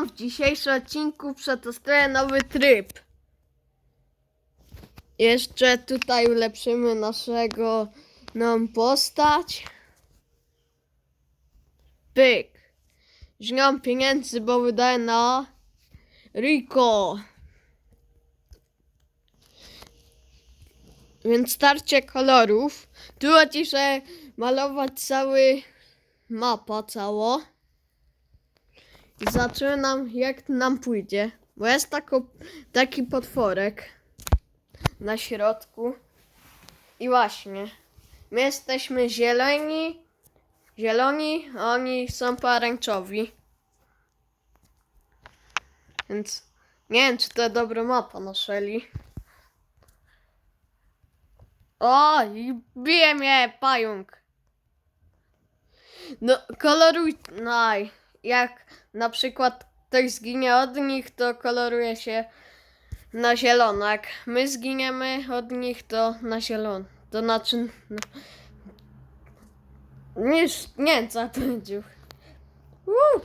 witam w dzisiejszym odcinku przetestuję nowy tryb. Jeszcze tutaj ulepszymy naszego nam postać. Pyk. Żniam pieniędzy, bo wydaję na Rico. Więc starcie kolorów. Tu ciszę malować cały mapa cało. Zaczynam jak nam pójdzie. Bo jest tako, taki potworek na środku. I właśnie. My jesteśmy zieloni. Zieloni, oni są pomarańczowi. Więc nie wiem, czy to dobra mapa na Shelly. O, i bije mnie pająk. No, koloruj. Naj. Jak na przykład ktoś zginie od nich, to koloruje się na zielono. Jak my zginiemy od nich, to na zielono. To znaczy. No, nie, nie co to. Uuu.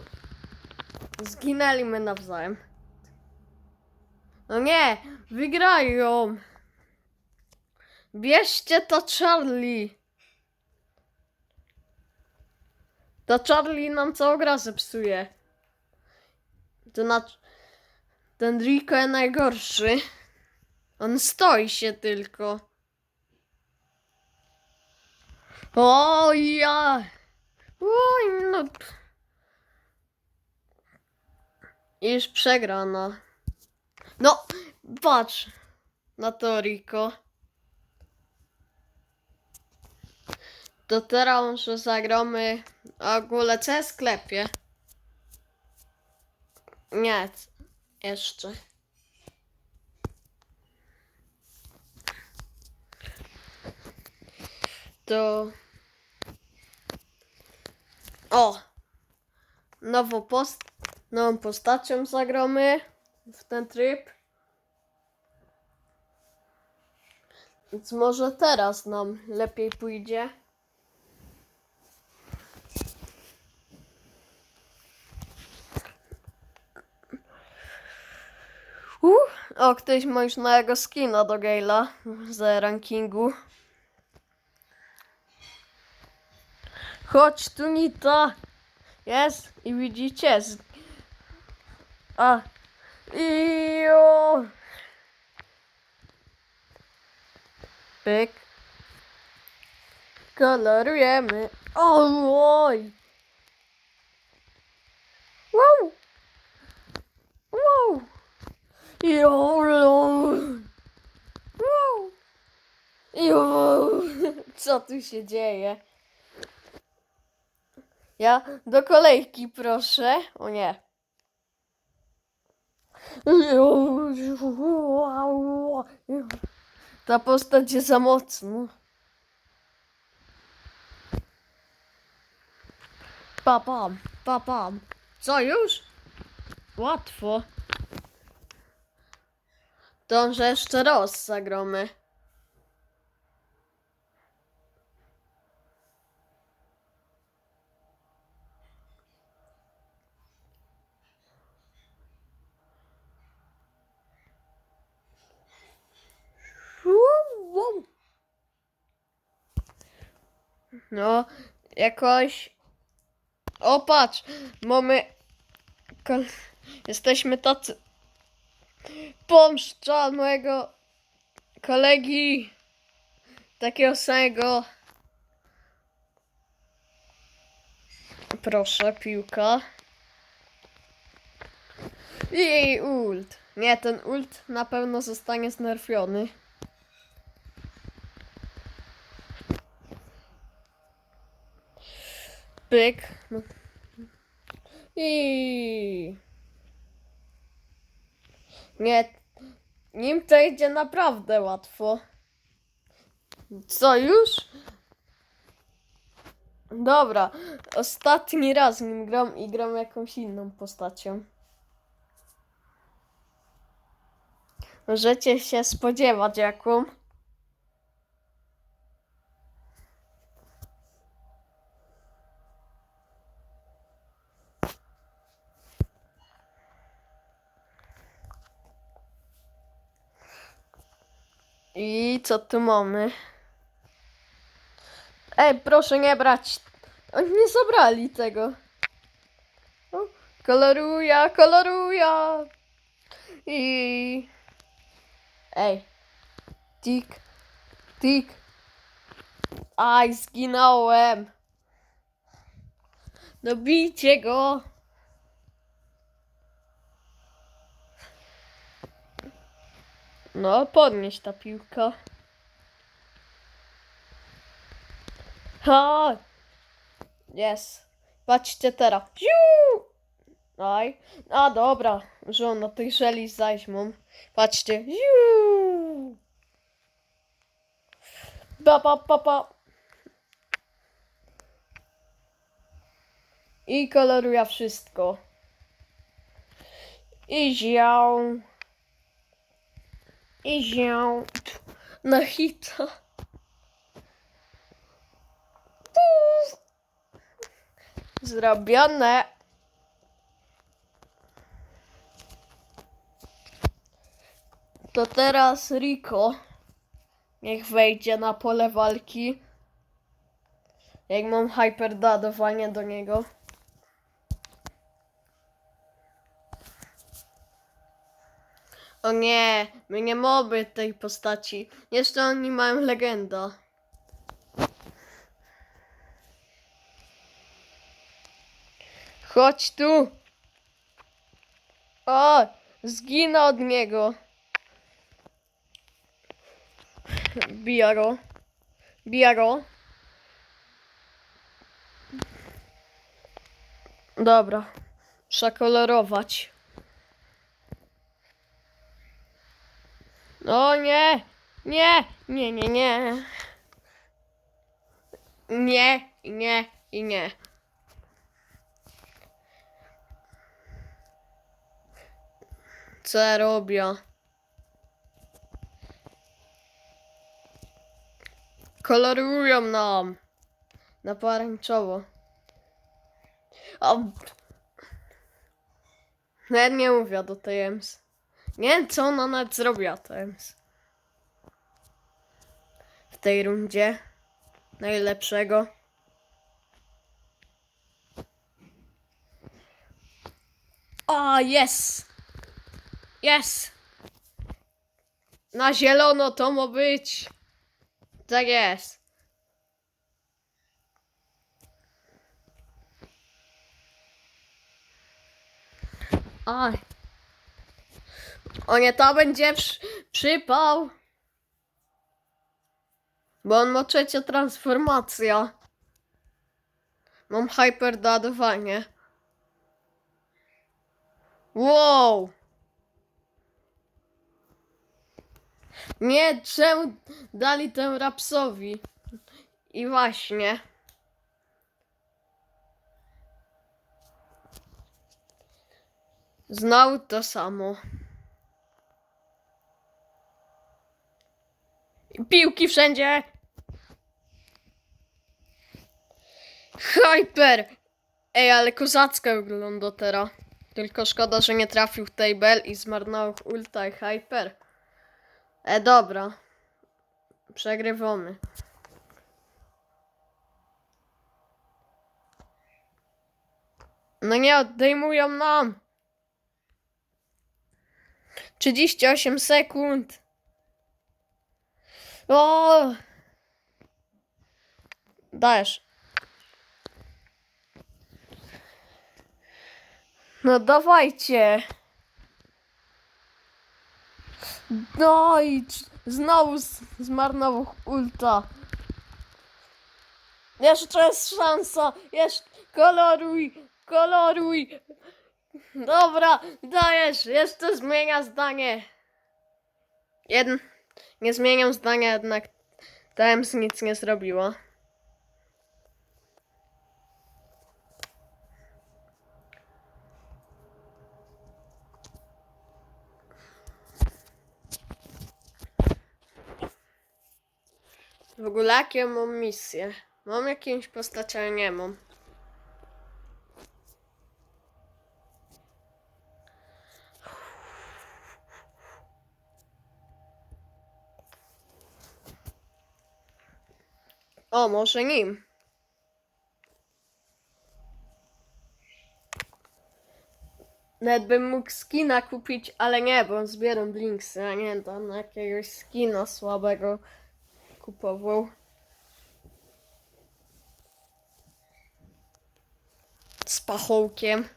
Zginęliśmy nawzajem. No nie, wygrają. Bierzcie to Charlie. To Charlie nam całą grę zepsuje. Znaczy... Ten Rico jest najgorszy. On stoi się tylko. O ja! Oj, no... Już przegrana. No, patrz na to Rico. To teraz może zagramy w ogóle co jest w sklepie? Nie, jeszcze. To... O! Nową post... Nową postacią zagramy w ten tryb. Więc może teraz nam lepiej pójdzie. Uh, o, ktoś ma już nowego skina do Gale'a z rankingu. Chodź tu, Nita. Jest i widzicie. Z... A. I o. Pyk. Kolorujemy. O, oj. Wow. Wow. Co tu się dzieje? Ja do kolejki proszę. O nie. Ta postać jest za mocno. Papam, papam. Co już? Łatwo. To że jeszcze raz zagromy. No, jakoś. O, patrz, mamy. Jesteśmy tacy. Pomszcza mojego kolegi. Takiego samego. Proszę, piłka. I ult. Nie, ten ult na pewno zostanie znerfiony. Pyk. No. I. Nie. Nim to idzie naprawdę łatwo. Co już? Dobra. Ostatni raz nim gram i gram jakąś inną postacią. Możecie się spodziewać jaką. I co tu mamy? Ej, proszę nie brać. Oni nie zabrali tego. O, koloruja, koloruja. I... Ej. Tik. Tik. Aj, zginąłem. Dobijcie go. No, podnieś ta piłka. Ha! Jest. Patrzcie teraz. Ziu! Aj. A dobra, że on na tej żeli. Patrzcie. Ziu! Pa, pa, pa. I koloruje wszystko. I ział. I ział. Na hita. Zrobione. To teraz Rico. Niech wejdzie na pole walki. Jak mam hyperdadowanie do niego. O nie, my nie mamy tej postaci. Jeszcze oni mają legenda. Chodź tu. O, zginę od niego. Biaro. Biaro. Dobra. Przekolorować. O nie! Nie! Nie, nie, nie. Nie, nie i nie. Co ja robię? Kolorują nam. Na pomarańczowo. O. Nawet nie mówię do tej Ems. Nie wiem, co ona nawet zrobiła. W tej rundzie. Najlepszego. O, jest! Jest! Na zielono to ma być. Tak jest. Aj. O nie, to będzie przy, przypał. Bo on ma trzecia transformacja. Mam hyperdadowanie. Wow! Nie, czemu dali tę rapsowi? I właśnie. Znał to samo. Piłki wszędzie! Hyper! Ej, ale kozacka wygląda teraz. Tylko szkoda, że nie trafił w table i zmarnował ulta i hyper. E, dobra. Przegrywamy. No nie odejmują nam. 38 sekund. O! Dajesz. No dawajcie. No i znowu zmarnował ulta. Jeszcze jest szansa. Jeszcze koloruj, koloruj. Dobra, dajesz. Jeszcze zmienia zdanie. Jeden. Nie zmieniam zdania, jednak TMS nic nie zrobiła. W ogóle jakie mam misje? Mam jakąś postać, ale nie mam. O, może nim. Nawet bym mógł skina kupić, ale nie, bo zbieram Blinksy, a nie tam jakiegoś skina słabego kupował. Z pachołkiem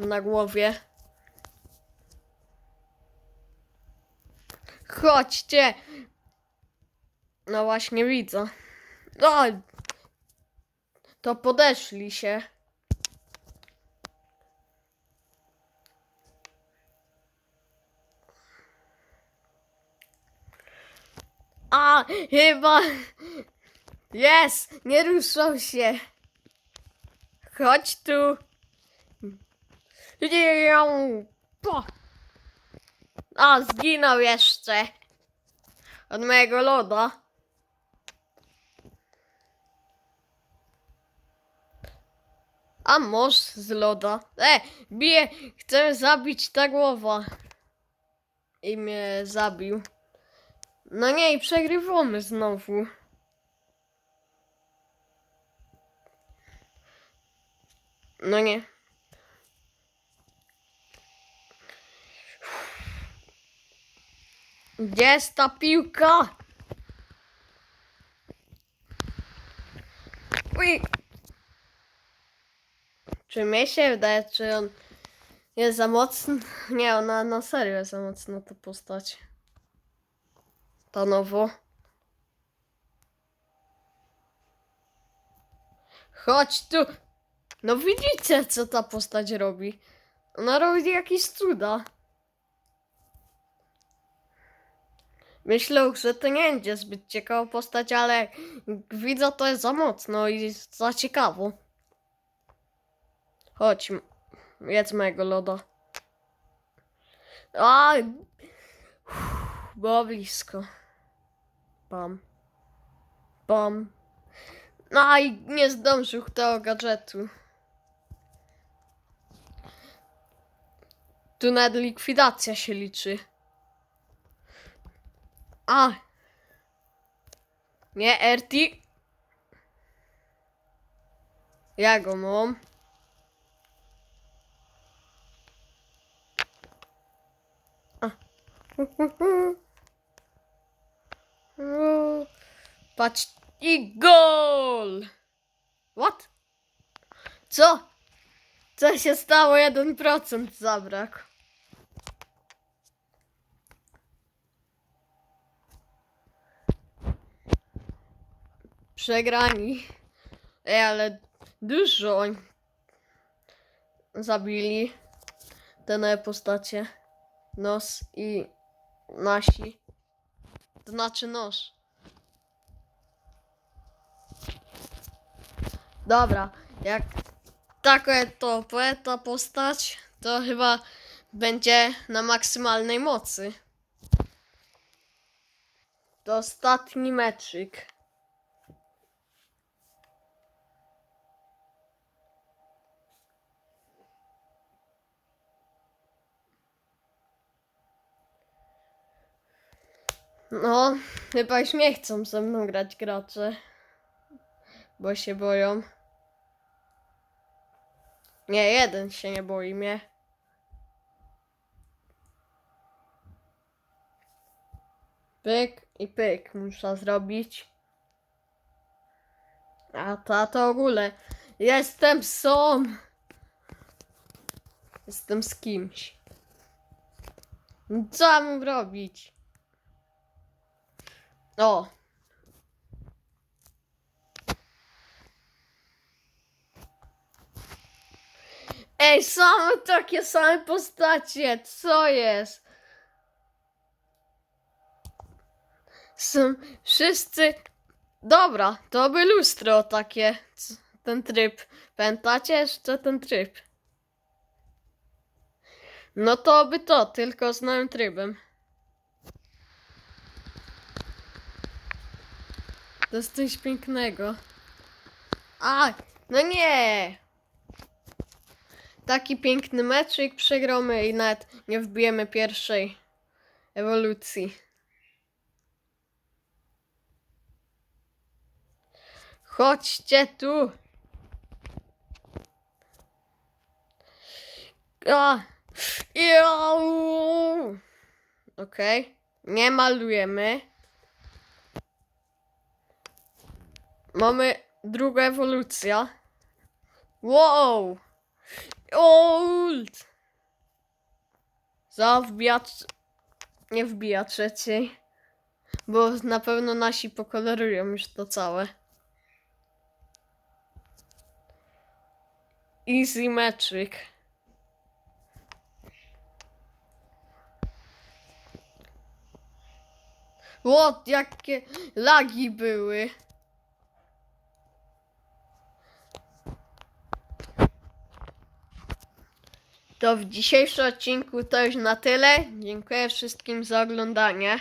na głowie. Chodźcie! No właśnie widzę. O! To podeszli się. A, chyba. Jest! Nie ruszał się. Chodź tu. A, zginął jeszcze. Od mojego loda. A moż z loda. E, bije, chcę zabić ta głowa. I mnie zabił. No nie, i przegrywamy znowu. No nie. Gdzie jest ta piłka? Uj. Czy mnie się wydaje, czy on jest za mocny? Nie, ona na serio jest za mocna ta postać. To nowo. Chodź tu. No widzicie, co ta postać robi. Ona robi jakieś cuda. Myślę, że to nie będzie zbyt ciekawa postać, ale widzę, to jest za mocno i za ciekawo. Chodź, jedz mojego loda. A, było blisko. Bam. Bam. No i nie zdążył tego gadżetu. Tu nawet likwidacja się liczy. A! Nie, RT. Ja go mam. A. O, Patrz i gol! What? Co? Co się stało? 1% zabrakł. Przegrani. Ej, ale dużo zabili te postacie. Nos i nasi. To znaczy nóż. Dobra, jak taka to poeta postać, to chyba będzie na maksymalnej mocy. To ostatni meczyk. No, chyba już nie chcą ze mną grać gracze. Bo się boją. Nie, jeden się nie boi mnie. Pyk i pyk muszę zrobić. A ta to ogóle. Jestem sam. Jestem z kimś. Co mam robić? O. Ej, same takie same postacie. Co jest? Są wszyscy. Dobra, to by lustro takie. Ten tryb. Pamiętacie jeszcze ten tryb? No to by to, tylko z nowym trybem. To jest coś pięknego. A, no nie! Taki piękny meczyk przegramy i nawet nie wbijemy pierwszej ewolucji. Chodźcie tu. A. Okej. Nie malujemy. Mamy druga ewolucja. Wow. Old. Za wbijacz... Nie wbija trzeciej. Bo na pewno nasi pokolorują już to całe. Easy metric. What, jakie lagi były. To w dzisiejszym odcinku to już na tyle. Dziękuję wszystkim za oglądanie.